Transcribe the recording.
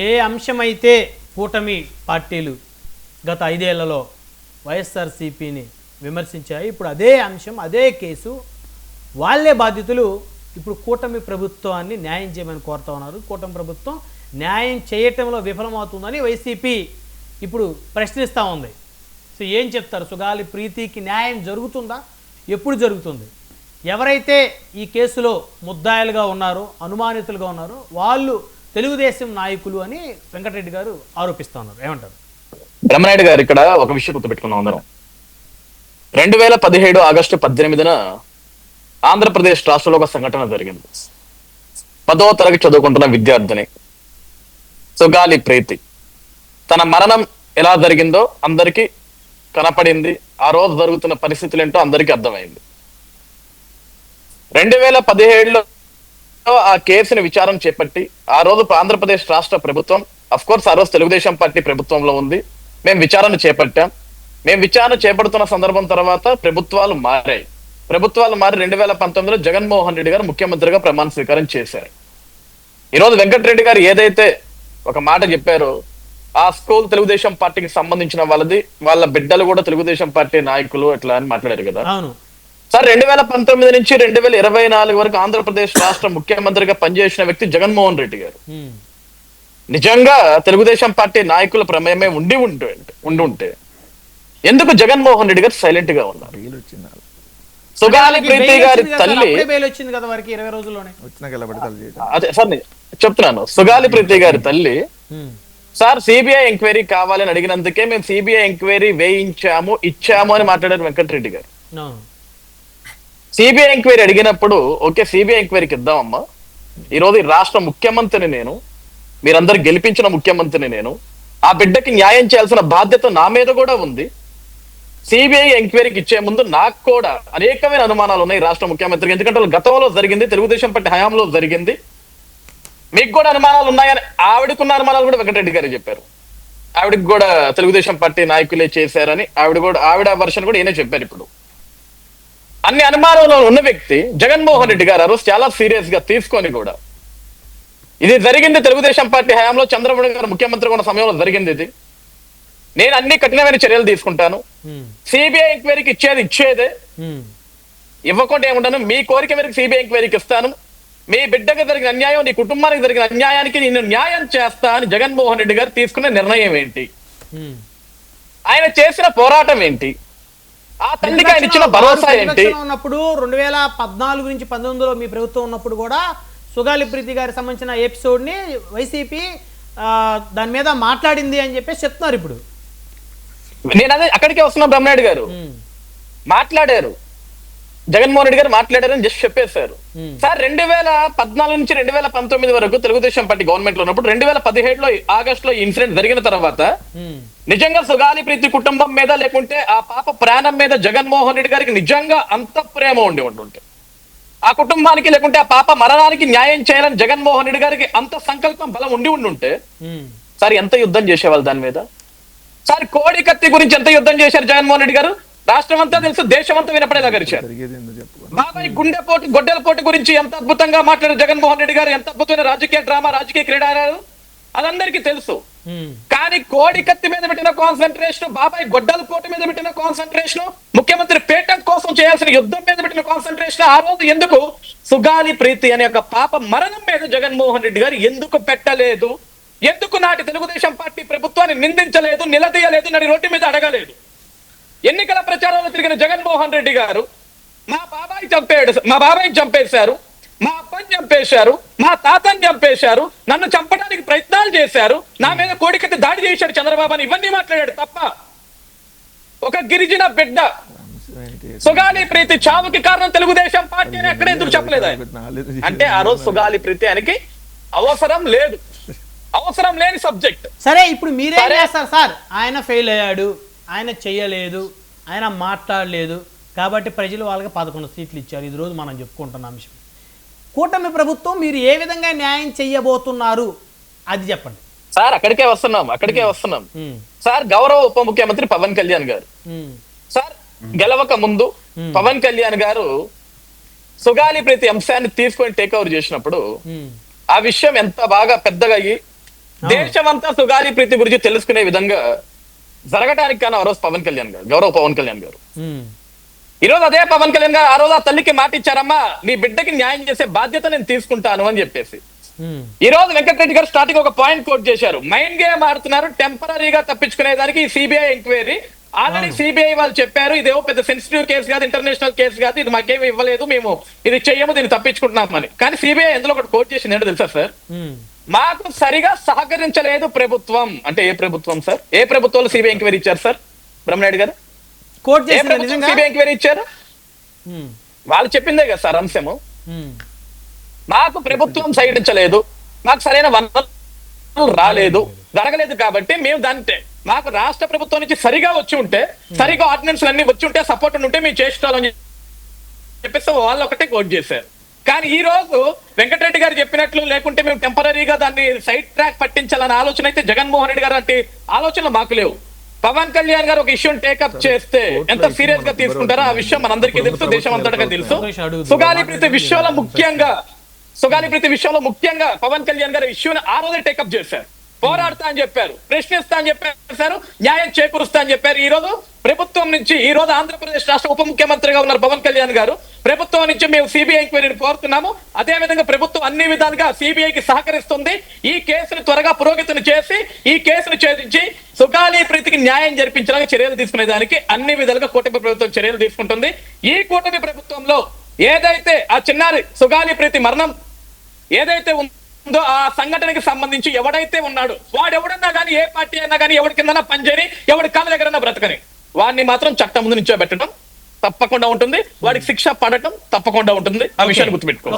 ఏ అంశమైతే కూటమి పార్టీలు గత ఐదేళ్ళలో వైఎస్ఆర్సీపీని విమర్శించాయి ఇప్పుడు అదే అంశం అదే కేసు వాళ్ళే బాధితులు ఇప్పుడు కూటమి ప్రభుత్వాన్ని న్యాయం చేయమని కోరుతా ఉన్నారు. కూటమి ప్రభుత్వం న్యాయం చేయటంలో విఫలమవుతుందని వైసీపీ ఇప్పుడు ప్రశ్నిస్తూ ఉంది. సో ఏం చెప్తారు? సుగాలి ప్రీతికి న్యాయం జరుగుతుందా? ఎప్పుడు జరుగుతుంది? ఎవరైతే ఈ కేసులో ముద్దాయిలుగా ఉన్నారో అనుమానితులుగా ఉన్నారో వాళ్ళు తెలుగుదేశం నాయకులు అని వెంకటరెడ్డి గారు ఆరోపిస్తున్నారు ఏమంటారు? బ్రహ్మనాయుడు గారు ఇక్కడ ఒక విషయం గుర్తుపెట్టుకున్నాం అందరం. రెండు వేల పదిహేడు ఆగస్టు పద్దెనిమిదిన ఆంధ్రప్రదేశ్ రాష్ట్రంలో ఒక సంఘటన జరిగింది. పదో తరగతి చదువుకుంటున్న విద్యార్థిని సుగాలి ప్రీతి. తన మరణం ఎలా జరిగిందో అందరికీ కనపడింది. ఆ రోజు జరుగుతున్న పరిస్థితులు ఏంటో అందరికీ అర్థమైంది. రెండు వేల పదిహేడులో ఆ కేసుని విచారణ చేపట్టి ఆ రోజు ఆంధ్రప్రదేశ్ రాష్ట్ర ప్రభుత్వం అఫ్ కోర్స్ ఆ రోజు తెలుగుదేశం పార్టీ ప్రభుత్వంలో ఉంది. మేము విచారణ చేపట్టాం. మేము విచారణ చేపడుతున్న సందర్భం తర్వాత ప్రభుత్వాలు మారాయి. ప్రభుత్వాలు మారి రెండు వేల పంతొమ్మిదిలో జగన్మోహన్ రెడ్డి గారు ముఖ్యమంత్రిగా ప్రమాణ స్వీకారం చేశారు. ఈ రోజు వెంకటరెడ్డి గారు ఏదైతే ఒక మాట చెప్పారో ఆ స్కూల్ తెలుగుదేశం పార్టీకి సంబంధించిన వాళ్ళది వాళ్ళ బిడ్డలు కూడా తెలుగుదేశం పార్టీ నాయకులు అట్లా అని మాట్లాడారు కదా. సార్ రెండు వేల పంతొమ్మిది నుంచి రెండు వేల ఇరవై నాలుగు వరకు ఆంధ్రప్రదేశ్ రాష్ట్ర ముఖ్యమంత్రిగా పనిచేసిన వ్యక్తి జగన్మోహన్ రెడ్డి గారు. నిజంగా తెలుగుదేశం పార్టీ నాయకుల ప్రమేయమే ఉండి ఉంటే ఉండి ఉంటే ఎందుకు జగన్మోహన్ రెడ్డి గారు సైలెంట్గా ఉన్నారు. సుగాలి ప్రీతి గారి తల్లి అదే సార్ నేను చెప్తున్నాను. సుగాలి ప్రీతి గారి తల్లి. సార్ సిబిఐ ఎంక్వైరీ కావాలని అడిగినందుకే మేము సిబిఐ ఎంక్వైరీ వేయించాము ఇచ్చాము అని మాట్లాడారు వెంకటరెడ్డి గారు. సిబిఐ ఎంక్వైరీ అడిగినప్పుడు ఓకే సిబిఐ ఎంక్వైరీకి ఇద్దామమ్మా. ఈరోజు ఈ రాష్ట్ర ముఖ్యమంత్రిని నేను మీరందరు గెలిపించిన ముఖ్యమంత్రిని నేను ఆ బిడ్డకి న్యాయం చేయాల్సిన బాధ్యత నా మీద కూడా ఉంది. సిబిఐ ఎంక్వైరీకి ఇచ్చే ముందు నాకు కూడా అనేకమైన అనుమానాలు ఉన్నాయి రాష్ట్ర ముఖ్యమంత్రికి. ఎందుకంటే గతంలో జరిగింది తెలుగుదేశం పార్టీ హయాంలో జరిగింది. మీకు కూడా అనుమానాలు ఉన్నాయని ఆవిడకున్న అనుమానాలు కూడా వెంకటరెడ్డి గారు చెప్పారు. ఆవిడకి కూడా తెలుగుదేశం పార్టీ నాయకులే చేశారని ఆవిడ కూడా ఆవిడ వర్షన్ కూడా ఈయనే చెప్పారు ఇప్పుడు. అన్ని అనుమానంలో ఉన్న వ్యక్తి జగన్మోహన్ రెడ్డి గారు రోజు చాలా సీరియస్గా తీసుకొని కూడా. ఇది జరిగింది తెలుగుదేశం పార్టీ హయాంలో చంద్రబాబు గారు ముఖ్యమంత్రి ఉన్న సమయంలో జరిగింది ఇది. నేను అన్ని కఠినమైన చర్యలు తీసుకుంటాను. సిబిఐ ఎంక్వైరీకి ఇచ్చేది ఇచ్చేదే. ఇవ్వకుండా ఏముంటాను మీ కోరిక మేరకు సిబిఐ ఎంక్వైరీకి ఇస్తాను. మీ బిడ్డకు జరిగిన అన్యాయం నీ కుటుంబానికి జరిగిన అన్యాయానికి నేను న్యాయం చేస్తా అని జగన్మోహన్ రెడ్డి గారు తీసుకున్న నిర్ణయం ఏంటి. ఆయన చేసిన పోరాటం ఏంటి? ఆ తల్లికి ఆయన ఇచ్చిన భరోసా ఏంటి? ఉన్నప్పుడు రెండు వేల పద్నాలుగు నుంచి పంతొమ్మిదిలో మీ ప్రభుత్వం ఉన్నప్పుడు కూడా సుగాలి ప్రీతి గారికి సంబంధించిన ఎపిసోడ్ని వైసీపీ దాని మీద మాట్లాడింది అని చెప్పేసి చెప్తున్నారు ఇప్పుడు. నేను అదే అక్కడికే వస్తున్నా బ్రహ్మనాయుడు గారు. మాట్లాడారు. జగన్మోహన్ రెడ్డి గారు మాట్లాడారని జస్ట్ చెప్పేశారు ఉమ్. సార్ రెండు వేల పద్నాలుగు నుంచి రెండు వేల పంతొమ్మిది వరకు తెలుగుదేశం పార్టీ గవర్నమెంట్లో ఉన్నప్పుడు రెండు వేల పదిహేడులో ఆగస్ట్లో ఇన్సిడెంట్ జరిగిన తర్వాత ఉమ్. నిజంగా సుగాలి ప్రీతి కుటుంబం మీద లేకుంటే ఆ పాప ప్రాణం మీద జగన్మోహన్ రెడ్డి గారికి నిజంగా అంత ప్రేమ ఉండి ఉంటుంటే ఆ కుటుంబానికి లేకుంటే ఆ పాప మరణానికి న్యాయం చేయాలని జగన్మోహన్ రెడ్డి గారికి అంత సంకల్పం బలం ఉండి ఉండుంటే ఉమ్. సార్ ఎంత యుద్ధం చేసేవాళ్ళు దాని మీద సార్ కోడి కత్తి గురించి ఎంత యుద్ధం చేశారు జగన్మోహన్ రెడ్డి గారు రాష్ట్రం అంతా తెలుసు దేశం అంతా వినపడేలా గరిచారు. చెప్పుకోండి బాబాయ్ గుండె పోటు గొడ్డల పోటు గురించి ఎంత అద్భుతంగా మాట్లాడారు జగన్మోహన్ రెడ్డి గారు ఎంత అద్భుతమైన రాజకీయ డ్రామా రాజకీయ క్రీడ ఆడారు అదందరికీ తెలుసు. కానీ కోడి కత్తి మీద పెట్టిన కాన్సన్ట్రేషన్ బాబాయ్ గొడ్డల కోట మీద పెట్టిన కాన్సన్ట్రేషన్ ముఖ్యమంత్రి పేటెంట్ కోసం చేయాల్సిన యుద్ధం మీద పెట్టిన కాన్సన్ట్రేషన్ ఆ రోజు ఎందుకు సుగాలి ప్రీతి అనే ఒక పాప మరణం మీద జగన్మోహన్ రెడ్డి గారు ఎందుకు పెట్టలేదు? ఎందుకు నాటి తెలుగుదేశం పార్టీ ప్రభుత్వాన్ని నిందించలేదు నిలదీయలేదు నడి రోడ్డు మీద అడగలేదు? ఎన్నికల ప్రచారంలో తిరిగిన జగన్మోహన్ రెడ్డి గారు మా బాబాయ్ చంపాడు మా బాబాయ్ చంపేశారు మా అప్పని చంపేశారు మా తాతని చంపేశారు నన్ను చంపడానికి ప్రయత్నాలు చేశారు నా మీద కోడికత్తి దాడి చేశాడు చంద్రబాబు అని ఇవన్నీ మాట్లాడాడు తప్ప ఒక గిరిజన బిడ్డ? సుగాలి ప్రీతి చావుకి కారణం తెలుగుదేశం పార్టీ అని ఎక్కడ ఎందుకు చెప్పలేదు ఆయన? అంటే ఆ రోజు సుగాలి ప్రీతి ఆయనకి అవసరం లేదు అవసరం లేని సబ్జెక్ట్ సరే ఇప్పుడు మీరేం సార్ ఆయన ఫెయిల్ అయ్యాడు ఆయన చెయ్యలేదు ఆయన మాట్లాడలేదు. కాబట్టి ప్రజలు వాళ్ళకి పదకొండు సీట్లు ఇచ్చారు. ఇది రోజు మనం చెప్పుకుంటున్న అంశం. కూటమి ప్రభుత్వం మీరు ఏ విధంగా న్యాయం చెయ్యబోతున్నారు అది చెప్పండి. సార్ అక్కడికే వస్తున్నాం అక్కడికే వస్తున్నాం. సార్ గౌరవ ఉప ముఖ్యమంత్రి పవన్ కళ్యాణ్ గారు. సార్ గెలవక ముందు పవన్ కళ్యాణ్ గారు సుగాలి ప్రతి అంశాన్ని తీసుకొని టేక్ ఓవర్ చేసినప్పుడు. ఆ విషయం ఎంత బాగా పెద్దగా అయ్యి దేశమంతా సుగాలి ప్రీతి గురించి తెలుసుకునే విధంగా జరగడానికి కానీ ఆ రోజు పవన్ కళ్యాణ్ గారు గౌరవ పవన్ కళ్యాణ్ గారు. ఈ రోజు అదే పవన్ కళ్యాణ్ గారు ఆ రోజు ఆ తల్లికి మాట ఇచ్చారమ్మా నీ బిడ్డకి న్యాయం చేసే బాధ్యత నేను తీసుకుంటాను అని చెప్పేసి. ఈ రోజు వెంకటరెడ్డి గారు స్టార్టింగ్ ఒక పాయింట్ కోట్ చేశారు. మైండ్ గేమ్ ఆడుతున్నారు టెంపరీగా తప్పించుకునే దానికి ఈ సిబిఐ ఎంక్వైరీ. ఆల్రెడీ సిబిఐ వాళ్ళు చెప్పారు ఇదేవో పెద్ద సెన్సిటివ్ కేసు కాదు ఇంటర్నేషనల్ కేసు కాదు ఇది మాకేమి ఇవ్వలేదు మేము ఇది చెయ్యము దీన్ని తప్పించుకుంటున్నామని. కానీ సిబిఐ ఎందులో ఒకటి కోట్ చేసింది ఏంటో తెలుసా సార్. మాకు సరిగా సహకరించలేదు ప్రభుత్వం. అంటే ఏ ప్రభుత్వం సార్? ఏ ప్రభుత్వంలో సిబిఐ ఎంక్వైరీ ఇచ్చారు సార్? బ్రహ్మనాయుడు గారు? నిజంగా? సిబిఐ ఎంక్వైరీ ఇచ్చారు? వాళ్ళు చెప్పిందే కదా సార్ అంశము. మాకు ప్రభుత్వం సైడించలేదు మాకు సరైన వనరులు రాలేదు. జరగలేదు కాబట్టి మేము దాంటే మాకు రాష్ట్ర ప్రభుత్వం నుంచి సరిగా వచ్చి ఉంటే సరిగా ఆర్డినెన్స్ అన్ని వచ్చి ఉంటే సపోర్ట్ ఉంటే మేము చేసేవాళ్ళని చెప్పేసి వాళ్ళు ఒకటే కోట్ చేశారు. కానీ ఈ రోజు వెంకటరెడ్డి గారు చెప్పినట్లు లేకుంటే మేము టెంపరీగా దాన్ని సైడ్ ట్రాక్ పట్టించాలన్న ఆలోచన అయితే జగన్మోహన్ రెడ్డి గారు అంటే ఆలోచనలు మాకు లేవు. పవన్ కళ్యాణ్ గారు ఒక ఇష్యూని టేకప్ చేస్తే ఎంత సీరియస్గా తీసుకుంటారో ఆ విషయం మనందరికీ తెలుసు దేశం అంతటా తెలుసు. సుగాలి ప్రీతి విషయంలో ముఖ్యంగా సుగాలి ప్రీతి విషయంలో ముఖ్యంగా పవన్ కళ్యాణ్ గారు ఇష్యూని ఆ రోజే టేకప్ చేశారు. పోరాడుతా అని చెప్పారు ప్రశ్నిస్తా అని చెప్పారు న్యాయం చేకూరుస్తా అని చెప్పారు. ఈ రోజు ప్రభుత్వం నుంచి ఈ రోజు ఆంధ్రప్రదేశ్ రాష్ట్ర ఉప ముఖ్యమంత్రిగా ఉన్నారు పవన్ కళ్యాణ్ గారు. ప్రభుత్వం నుంచి మేము సిబిఐ ఎంక్వైరీని కోరుతున్నాము. అదే విధంగా ప్రభుత్వం అన్ని విధాలుగా సిబిఐకి సహకరిస్తుంది. ఈ కేసును త్వరగా పురోగతిని చేసి ఈ కేసును ఛేదించి సుగాలి ప్రీతికి న్యాయం జరిపించడానికి చర్యలు తీసుకునే దానికి అన్ని విధాలుగా కూటమి ప్రభుత్వం చర్యలు తీసుకుంటుంది. ఈ కూటమి ప్రభుత్వంలో ఏదైతే ఆ చిన్నారి సుగాలి ప్రీతి మరణం ఏదైతే ఉందో ఆ సంఘటనకి సంబంధించి ఎవడైతే ఉన్నాడో వాడు ఎవడన్నా కానీ ఏ పార్టీ అయినా కానీ ఎవరి కిందన్నా పనిచేయని ఎవరి కాళ్ళ దగ్గర బ్రతకని. వాడిని మాత్రం చట్టం ముందు నుంచో పెట్టడం తప్పకుండా ఉంటుంది. వాడికి శిక్ష పడటం తప్పకుండా ఉంటుంది. ఆ విషయాన్ని గుర్తుపెట్టుకో.